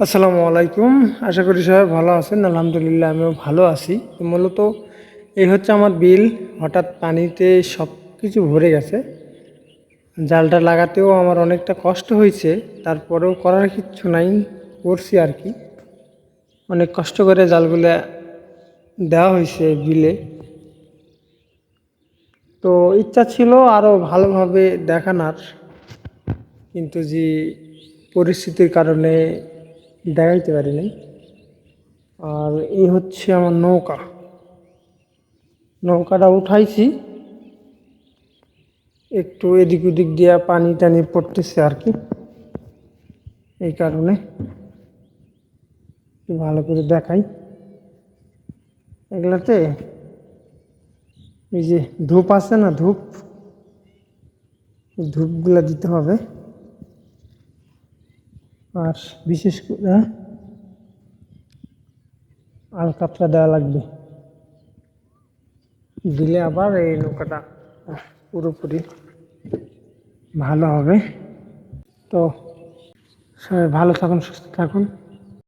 আসসালামু আলাইকুম। আশা করি সবাই ভালো আছেন। আলহামদুলিল্লাহ, আমিও ভালো আছি। মূলত এই হচ্ছে আমার বিল। হঠাৎ পানিতে সব কিছু ভরে গেছে। জালটা লাগাতেও আমার অনেকটা কষ্ট হয়েছে। তারপরেও করার কিচ্ছু নাই, করছি আর কি। অনেক কষ্ট করে জালগুলো দেওয়া হয়েছে বিলে। তো ইচ্ছা ছিল আরও ভালোভাবে দেখানোর। কিন্তু যে পরিস্থিতির কারণে দেখাইতে পারি নাই। আর এই হচ্ছে আমার নৌকা। নৌকাটা উঠাইছি। একটু এদিক ওদিক দিয়ে পানি টানি পড়তেছে আর কি। এই কারণে ভালো করে দেখাই। এগুলাতে এই যে ধূপ আছে না ধূপ? ধূপগুলা দিতে হবে। আর বিশেষ করে আলকাতরা দেওয়া লাগবে। দিলে আবার এই নৌকাটা পুরোপুরি ভালো হবে। তো সবাই ভালো থাকুন, সুস্থ থাকুন।